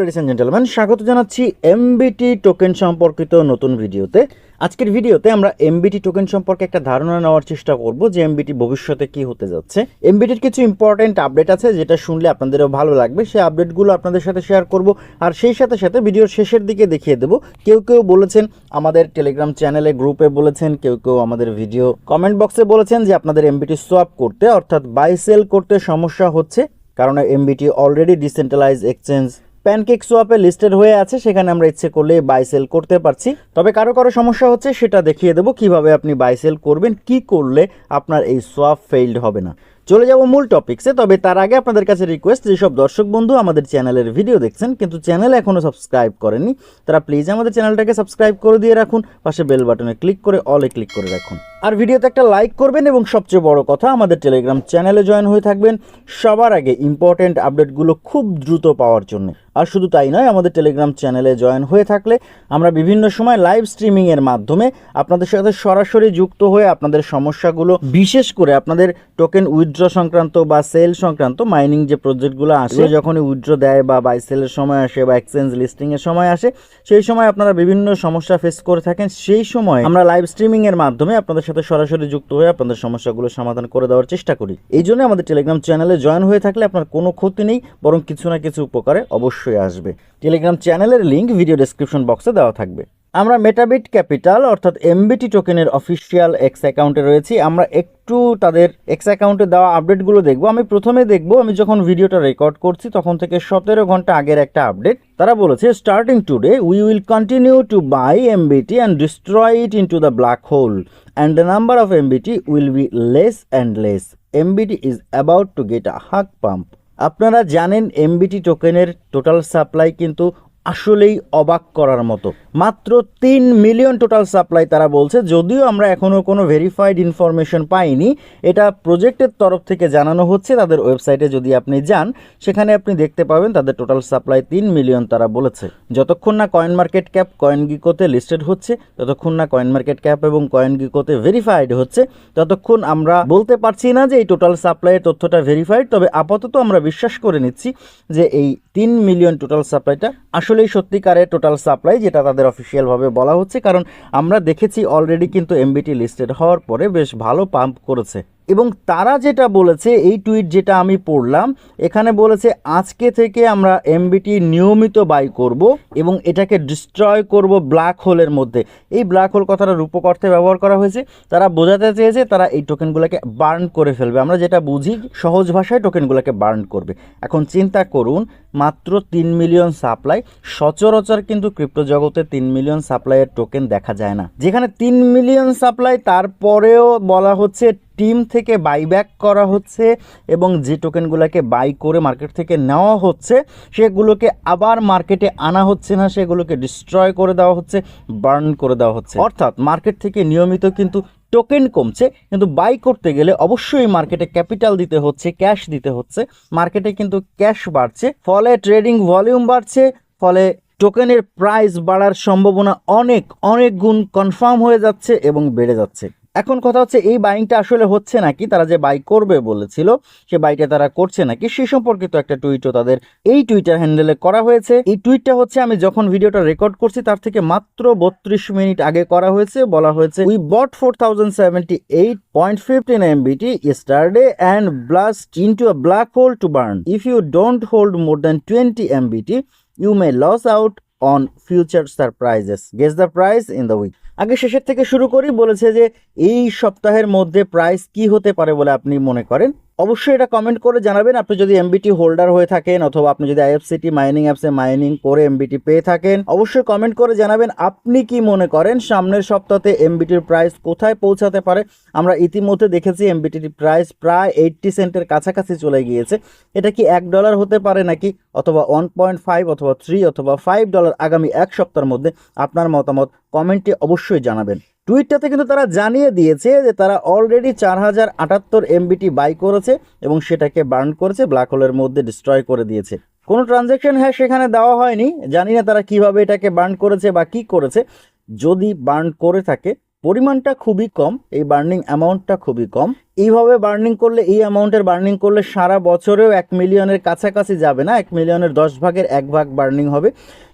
Ladies and gentleman স্বাগত জানাচ্ছি MBT token সম্পর্কিত নতুন ভিডিওতে। আজকের ভিডিওতে আমরা এমবিটি টোকেন সম্পর্কে একটা ধারণা নেওয়ার চেষ্টা করব যে এমবিটি ভবিষ্যতে কি হতে যাচ্ছে। এমবিটির কিছু ইম্পর্টেন্ট আপডেট আছে, যেটা শুনলে আপনাদেরও ভালো লাগবে। সেই আপডেটগুলো আপনাদের সাথে শেয়ার করব, আর সেই সাথে সাথে ভিডিওর শেষের দিকে দেখিয়ে দেবো। কেউ কেউ বলেছেন আমাদের টেলিগ্রাম চ্যানেলে গ্রুপে বলেছেন, কেউ কেউ আমাদের ভিডিও কমেন্ট বক্সে বলেছেন যে আপনাদের এমবিটি সোয়াপ করতে, অর্থাৎ বাই সেল করতে সমস্যা হচ্ছে, কারণ MBT already decentralize exchange pancake সোয়াপে listed হয়ে আছে, সেখানে আমরা ইচ্ছে করলে বাই সেল করতে পারছি। তবে কারও কারও সমস্যা হচ্ছে, সেটা দেখিয়ে দেবো কীভাবে আপনি বাই সেল করবেন, কি করলে আপনার এই সোয়াপ ফেইল্ড হবে না। চলে যাব মূল টপিক্সে, তবে তার আগে আপনাদের কাছে রিকোয়েস্ট যেসব দর্শক বন্ধু আমাদের চ্যানেলের ভিডিও দেখছেন, কিন্তু চ্যানেল এখনও সাবস্ক্রাইব করেননি, তারা প্লিজ আমাদের চ্যানেলটাকে সাবস্ক্রাইব করে দিয়ে রাখুন, পাশে বেল বাটনে ক্লিক করে অলে ক্লিক করে রাখুন। আর ভিডিওতে একটা লাইক করবেন এবং সবচেয়ে বড় কথা আমাদের টেলিগ্রাম চ্যানেলে জয়েন হয়ে থাকবেন। সবার আগে ইম্পর্ট্যান্ট আপডেটগুলো খুব দ্রুত পাওয়ার জন্য। আর শুধু তাই নয় আমাদের টেলিগ্রাম চ্যানেলে জয়েন হয়ে থাকলে আমরা বিভিন্ন সময় লাইভ স্ট্রিমিংয়ের মাধ্যমে আপনাদের সাথে সরাসরি যুক্ত হয়ে আপনাদের সমস্যাগুলো বিশেষ করে আপনাদের টোকেন উইথড্র সংক্রান্ত বা সেল সংক্রান্ত মাইনিং যে প্রজেক্টগুলো আসে যখনই উইথড্র দেয় বা বাই সেলের সময় আসে বা এক্সচেঞ্জ লিস্টিংয়ের সময় আসে সেই সময় আপনারা বিভিন্ন সমস্যা ফেস করে থাকেন। সেই সময় আমরা লাইভ স্ট্রিমিংয়ের মাধ্যমে আপনাদের সাথে সরাসরি যুক্ত হয়ে আপনাদের সমস্যাগুলো সমাধান করে দেওয়ার চেষ্টা করি। এই জন্য আমাদের টেলিগ্রাম চ্যানেলে জয়েন হয়ে থাকলে আপনার কোনো ক্ষতি নেই, বরং কিছু না কিছু উপকারে অবশ্যই আসবে। টেলিগ্রাম চ্যানেলের লিঙ্ক ভিডিও ডেসক্রিপশন বক্সে দেওয়া থাকবে। আমরা মেটাবিট ক্যাপিটাল অর্থাৎ এমবিটি টোকেনের অফিসিয়াল এক্স অ্যাকাউন্টে রয়েছি। আমরা একটু তাদের এক্স অ্যাকাউন্টে দেওয়া আপডেটগুলো দেখব। আমি প্রথমে দেখব, আমি যখন ভিডিওটা রেকর্ড করছি, তখন থেকে সতেরো ঘণ্টা আগের একটা আপডেট তারা বলেছে starting today we will continue to buy MBT and destroy it into the black hole and the number of MBT will be less and less MBT is about to get a huge pump আপনারা জানেন MBT টোকেনের total supply কিন্তু আসলেই অবাক করার মতো। মাত্র তিন মিলিয়ন টোটাল সাপ্লাই তারা বলছে, যদিও আমরা এখনও কোনো ভেরিফাইড ইনফরমেশন পাইনি, এটা প্রজেক্টের তরফ থেকে জানানো হচ্ছে, তাদের ওয়েবসাইটে যদি আপনি যান, সেখানে আপনি দেখতে পাবেন তাদের টোটাল সাপ্লাই তিন মিলিয়ন তারা বলেছে। যতক্ষণ না কয়েন মার্কেট ক্যাপ কয়েন গিকোতে লিস্টেড হচ্ছে, ততক্ষণ না কয়েন মার্কেট ক্যাপ এবং কয়েন গিকোতে ভেরিফাইড হচ্ছে, ততক্ষণ আমরা বলতে পারছি না যে এই টোটাল সাপ্লাইয়ের তথ্যটা ভেরিফাইড তবে আপাতত আমরা বিশ্বাস করে নিচ্ছি যে এই তিন মিলিয়ন টোটাল সাপ্লাইটা আসলেই সত্যিকারের টোটাল সাপ্লাই যেটা তাদের অফিসিয়ালভাবে বলা হচ্ছে, কারণ আমরা দেখেছি অলরেডি কিন্তু এমবিটি লিস্টেড হওয়ার পরে বেশ ভালো পাম্প করেছে। এবং তারা যেটা বলেছে, এই টুইট যেটা আমি পড়লাম, এখানে বলেছে, আজকে থেকে আমরা এমবিটি নিয়মিত বাই করব এবং এটাকে ডিস্ট্রয় করব ব্ল্যাক হোলের মধ্যে। এই ব্ল্যাক হোল কথাটা রূপক অর্থে ব্যবহার করা হয়েছে। তারা বোঝাতে চেয়েছে, তারা এই টোকেনগুলোকে বার্ন করে ফেলবে। আমরা যেটা বুঝি, সহজ ভাষায় টোকেনগুলোকে বার্ন করবে। এখন চিন্তা করুন, মাত্র তিন মিলিয়ন সাপ্লাই সচরাচর কিন্তু ক্রিপ্টো জগতে তিন মিলিয়ন সাপ্লাইয়ের টোকেন দেখা যায় না। যেখানে তিন মিলিয়ন সাপ্লাই তারপরেও বলা হচ্ছে টিম থেকে বাইব্যাক করা হচ্ছে এবং যে টোকেনগুলোকে বাই করে মার্কেট থেকে নেওয়া হচ্ছে, সেগুলোকে আবার মার্কেটে আনা হচ্ছে না, সেগুলোকে ডিস্ট্রয় করে দেওয়া হচ্ছে বার্ন করে দেওয়া হচ্ছে। অর্থাৎ মার্কেট থেকে নিয়মিত কিন্তু টোকেন কমছে, কিন্তু বাই করতে গেলে অবশ্যই মার্কেটে ক্যাপিটাল দিতে হচ্ছে ক্যাশ দিতে হচ্ছে। মার্কেটে কিন্তু ক্যাশ বাড়ছে, ফলে ট্রেডিং ভলিউম বাড়ছে, ফলে টোকেনের প্রাইস বাড়ার সম্ভাবনা অনেক অনেক গুণ কনফার্ম হয়ে যাচ্ছে এবং বেড়ে যাচ্ছে। এখন কথা হচ্ছে, এই বাইংটা আসলে হচ্ছে নাকি? তারা যে বাই করবে বলেছিল, সে বাইটা তারা করছে নাকি? সে সম্পর্কিত একটা টুইটও তাদের এই টুইটার হ্যান্ডেলে করা হয়েছে। এই টুইটটা হচ্ছে, আমি যখন ভিডিওটা রেকর্ড করছি, তার থেকে মাত্র বত্রিশ মিনিট আগে করা হয়েছে। বলা হয়েছে we bought four thousand seventy eight point fifteen MBT yesterday and blast into a black hole to burn if you don't hold more than twenty MBT you may lose out on future surprises guess the price in the week আগে শেষের থেকে শুরু করি, বলেছে যে এই সপ্তাহের মধ্যে প্রাইস কি হতে পারে বলে আপনি মনে করেন? অবশ্যই এটা কমেন্ট করে জানাবেন। আপনি যদি এমবিটি হোল্ডার হয়ে থাকেন অথবা আপনি যদি আইএফসিটি মাইনিং অ্যাপসে মাইনিং করে এমবিটি পেয়ে থাকেন, অবশ্যই কমেন্ট করে জানাবেন আপনি কি মনে করেন সামনের সপ্তাহে এমবিটির প্রাইস কোথায় পৌঁছাতে পারে। আমরা ইতিমধ্যে দেখেছি এমবিটির প্রাইস প্রায় এইটটি সেন্টের কাছাকাছি চলে গিয়েছে। এটা কি এক ডলার হতে পারে নাকি অথবা ওয়ান পয়েন্ট ফাইভ অথবা থ্রি অথবা ফাইভ ডলার আগামী এক সপ্তাহের মধ্যে আপনার মতামত কমেন্টে অবশ্যই জানাবেন। টুইটটাতে কিন্তু তারা জানিয়ে দিয়েছে যে তারা অলরেডি চার হাজার আটাত্তর এমবিটি বাই করেছে এবং সেটাকে বার্ন করেছে ব্ল্যাক হোলের মধ্যে ডিস্ট্রয় করে দিয়েছে। কোনো ট্রানজ্যাকশন হ্যাঁ সেখানে দেওয়া হয়নি, জানি না তারা কীভাবে এটাকে বার্ন করেছে বা কি করেছে। যদি বার্ন করে থাকে, পরিমাণটা খুবই কম, এই বার্নিং অ্যামাউন্টটা খুবই কম। এইভাবে বার্নিং করলে, এই অ্যামাউন্টের বার্নিং করলে সারা বছরেও এক মিলিয়নের কাছাকাছি যাবে না, এক মিলিয়নের দশ ভাগের এক ভাগ বার্নিং হবে।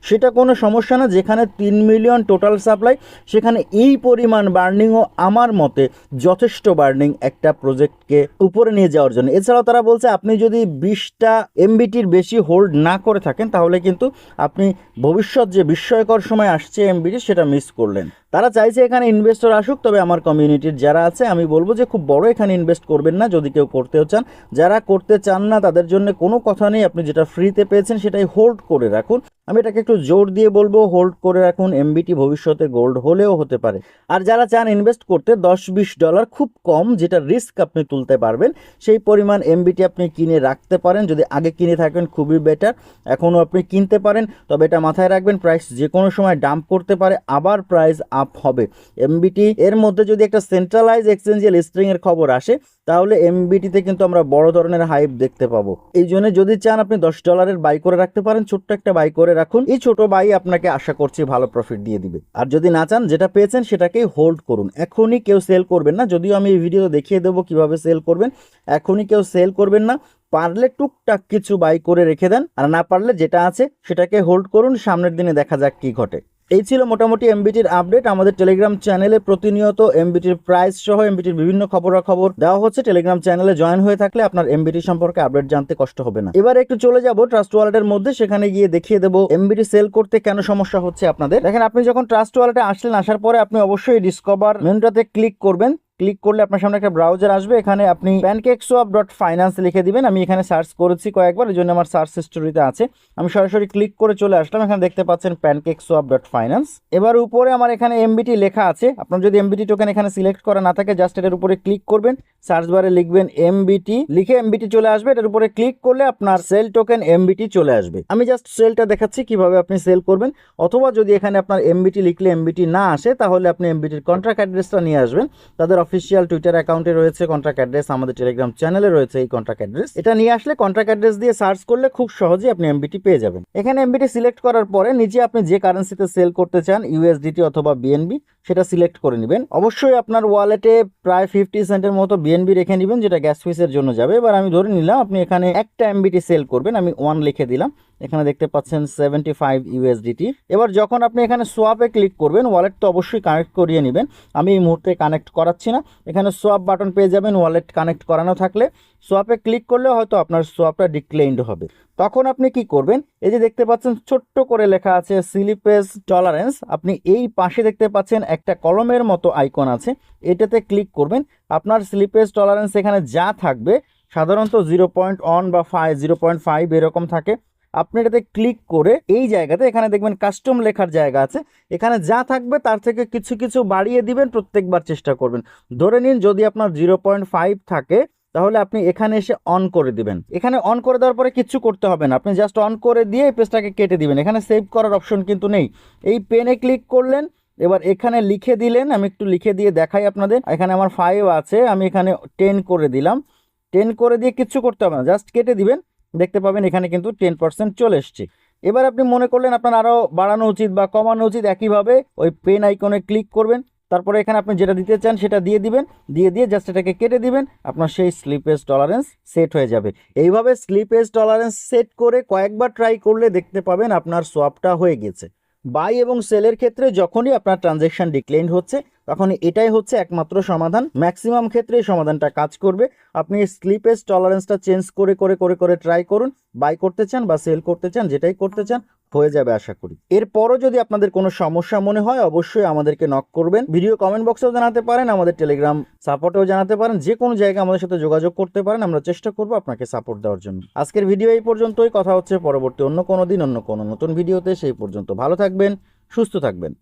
সেটা কোনো সমস্যা না, যেখানে তিন মিলিয়ন টোটাল সাপ্লাই, সেখানে এই পরিমাণ বার্নিংও আমার মতে যথেষ্ট বার্নিং একটা প্রজেক্টকে উপরে নিয়ে যাওয়ার জন্য। এছাড়াও তারা বলছে, আপনি যদি বিশটা এমবিটির বেশি হোল্ড না করে থাকেন, তাহলে কিন্তু আপনি ভবিষ্যৎ যে বিস্ময়কর সময় আসছে এমবিটি, সেটা মিস করলেন। তারা চাইছে এখানে ইনভেস্টর আসুক, তবে আমার কমিউনিটির যারা আছে, আমি বলব যে খুব বড় এখানে ইনভেস্ট করবেন না যদি কেউ করতেও চান। যারা করতে চান না, তাদের জন্য কোনো কথা নেই। আপনি যেটা ফ্রিতে পেয়েছেন, সেটাই হোল্ড করে রাখুন। আমি এটাকে একটু জোর দিয়ে বলব হোল্ড করে রাখুন এমবিটি ভবিষ্যতে গোল্ড হলেও হতে পারে। আর যারা চান ইনভেস্ট করতে দশ বিশ ডলার খুব কম, যেটা রিস্ক আপনি তুলতে পারবেন, সেই পরিমাণ এমবিটি আপনি কিনে রাখতে পারেন। যদি আগে কিনে থাকেন, খুবই বেটার এখনও আপনি কিনতে পারেন। তবে এটা মাথায় রাখবেন প্রাইস যে কোনো সময় ডাম্প করতে পারে, আবার প্রাইস আপ হবে। এমবিটি এর মধ্যে যদি একটা সেন্ট্রালাইজ এক্সচেঞ্জে লিস্টিং এর খবর আসে তাহলে এমবিটিতে কিন্তু আমরা বড় ধরনের হাইপ দেখতে পাবো। এই জন্য যদি চান আপনি দশ ডলারের বাই করে রাখতে পারেন, ছোট্ট একটা বাই করে রাখুন। এই ছোট বাই আপনাকে আশা করছি ভালো প্রফিট দিয়ে দিবে। আর যদি না চান, যেটা পেয়েছেন সেটাকেই হোল্ড করুন। এখনই কেউ সেল করবেন না। যদিও আমি এই ভিডিও দেখিয়ে দেবো কীভাবে সেল করবেন। এখনই কেউ সেল করবেন না। পারলে টুকটাক কিছু বাই করে রেখে দেন। আর না পারলে যেটা আছে সেটাকে হোল্ড করুন। সামনের দিনে দেখা যাক কি ঘটে। এই ছিল মোটামুটি এমবিটির আপডেট আমাদের টেলিগ্রাম চ্যানেলে প্রতিনিয়ত এমবিটির প্রাইস সহ এমবিটির বিভিন্ন খবরাখবর দেওয়া হচ্ছে। টেলিগ্রাম চ্যানেলে জয়েন হয়ে থাকলে আপনার এমবিটি সম্পর্কে আপডেট জানতে কষ্ট হবে না। এবার একটু চলে যাব ট্রাস্ট ওয়ালেটের মধ্যে। সেখানে গিয়ে দেখিয়ে দেবো এমবিটি সেল করতে কেন সমস্যা হচ্ছে আপনাদের। দেখেন, আপনি যখন ট্রাস্ট ওয়ালেটে আসলেন, আসার পরে আপনি অবশ্যই ডিসকভার মেনুটাতে ক্লিক করবেন। ক্লিক করলে আপনার সামনে একটা ব্রাউজার আসবে। এখানে আপনি প্যানকেক সোয়াপ ডট ফাইন্যান্স লিখে দিবেন। আমি এখানে সার্চ করেছি কয়েকবার, এই জন্য আমার সার্চ হিস্টোরিতে আছে। আমি সরাসরি ক্লিক করে চলে আসলাম। এখানে দেখতে পাচ্ছেন প্যানকেক সোয়াপ ডট ফাইন্যান্স এবার উপরে আমার এখানে এমবিটি লেখা আছে। আপনার যদি এমবিটি টোকেন এখানে সিলেক্ট করা না থাকে জাস্ট এটার উপরে ক্লিক করবেন। সার্চ বারে লিখবেন এমবিটি লিখে এমবিটি চলে আসবে। এটার উপরে ক্লিক করলে আপনার সেল টোকেন এমবিটি চলে আসবে। আমি জাস্ট সেলটা দেখাচ্ছি, কীভাবে আপনি সেল করবেন। অথবা যদি এখানে আপনার এমবিটি লিখলে এমবিটি না আসে, তাহলে আপনি এমবিটির কন্ট্রাক্ট অ্যাড্রেসটা নিয়ে আসবেন। তাদের অফিসিয়াল টুইটার অ্যাকাউন্টে রয়েছে কন্ট্রাক্ট অ্যাড্রেস আমাদের টেলিগ্রাম চ্যানেলে রয়েছে এই কন্ট্রাক্ট অ্যাড্রেস এটা নিয়ে আসলে কন্ট্রাক্ট অ্যাড্রেস দিয়ে সার্চ করলে খুব সহজেই আপনি এমবিটি পেয়ে যাবেন। এখানে এমবিটি সিলেক্ট করার পরে নিচে আপনি যে কারেন্সিতে সেল করতে চান ইউএসডিটি অথবা বিএনবি সেটা সিলেক্ট করে নেবেন। অবশ্যই আপনার ওয়ালেটে প্রায় ফিফটি সেন্টের মতো বিএনবি রেখে নেবেন, যেটা গ্যাস ফিসের জন্য যাবে। এবার আমি ধরে নিলাম, আপনি এখানে একটা এমবিটি সেল করবেন, আমি ওয়ান লিখে দিলাম। এখানে দেখতে পাচ্ছেন সেভেন্টি ফাইভ ইউএসডিটি এবার যখন আপনি এখানে সোয়াপে ক্লিক করবেন ওয়ালেট তো অবশ্যই কানেক্ট করিয়ে নেবেন। আমি এই মুহূর্তে কানেক্ট করাচ্ছি না। এখানে সোয়াপ বাটন পেয়ে যাবেন ওয়ালেট কানেক্ট করানো থাকলে। সোয়াপে ক্লিক করলে হয়তো আপনার সোয়াপটা ডিক্লেইন্ড হবে। তখন আপনি কি করবেন? এই যে দেখতে পাচ্ছেন, ছোট্ট করে লেখা আছে সিলিপেজ টলারেন্স আপনি এই পাশে দেখতে পাচ্ছেন, একটা কলমের মতো আইকন আছে। এটাতে ক্লিক করবেন। আপনার স্লিপেজ টলারেন্স এখানে যা থাকবে, সাধারণত জিরো পয়েন্ট ওয়ান বা ফাইভ জিরো পয়েন্ট ফাইভ এরকম থাকে। আপনি এটাতে ক্লিক করে এই জায়গাতে এখানে দেখবেন কাস্টম লেখার জায়গা আছে। এখানে যা থাকবে তার থেকে কিছু কিছু বাড়িয়ে দিবেন, প্রত্যেকবার চেষ্টা করবেন। ধরে নিন যদি আপনার জিরো পয়েন্ট ফাইভ থাকে, তাহলে আপনি এখানে এসে অন করে দিবেন। এখানে অন করে দেওয়ার পরে কিচ্ছু করতে হবে না। আপনি জাস্ট অন করে দিয়ে এই পেজটাকে কেটে দিবেন। এখানে সেভ করার অপশন কিন্তু নেই। এই পেনে ক্লিক করলেন, এবার এখানে লিখে দিলেন, আমি একটু লিখে দিয়ে দেখাই আপনাদের। এখানে আমার ফাইভ আছে, আমি এখানে টেন করে দিলাম। টেন করে দিয়ে কিচ্ছু করতে হবে না জাস্ট কেটে দিবেন। দেখতে পাবেন এখানে কিন্তু টেন পার্সেন্ট চলে এসছে। এবার আপনি মনে করলেন আপনার আরও বাড়ানো উচিত বা কমানো উচিত একইভাবে ওই পেন আইকনে ক্লিক করবেন, তারপরে এখানে আপনি যেটা দিতে চান সেটা দিয়ে দিবেন, দিয়ে দিয়ে জাস্ট এটাকে কেটে দিবেন, আপনার সেই স্লিপেজ টলারেন্স সেট হয়ে যাবে। এইভাবে স্লিপেজ টলারেন্স সেট করে কয়েকবার ট্রাই করলে দেখতে পাবেন আপনার সোয়াপটা হয়ে গেছে। বাই এবং সেলের ক্ষেত্রে যখনই আপনার ট্রানজেকশন ডিক্লেইন হচ্ছে তখন এটাই হচ্ছে একমাত্র সমাধান। ম্যাক্সিমাম ক্ষেত্রে এই সমাধানটা কাজ করবে। আপনি স্লিপেজ টলারেন্সটা চেঞ্জ করে করে করে করে ট্রাই করুন। বাই করতে চান বা সেল করতে চান, যেটাই করতে চান, হয়ে যাবে আশা করি। এরপরও যদি আপনাদের কোনো সমস্যা মনে হয়, অবশ্যই আমাদেরকে নক করবেন। ভিডিও কমেন্ট বক্সেও জানাতে পারেন, আমাদের টেলিগ্রাম সাপোর্টেও জানাতে পারেন। যে কোনো জায়গায় আমাদের সাথে যোগাযোগ করতে পারেন, আমরা চেষ্টা করব আপনাকে সাপোর্ট দেওয়ার জন্য। আজকের ভিডিও এই পর্যন্তই। কথা হচ্ছে পরবর্তী অন্য কোনো দিন, অন্য কোনো নতুন ভিডিওতে সেই পর্যন্ত ভালো থাকবেন, সুস্থ থাকবেন।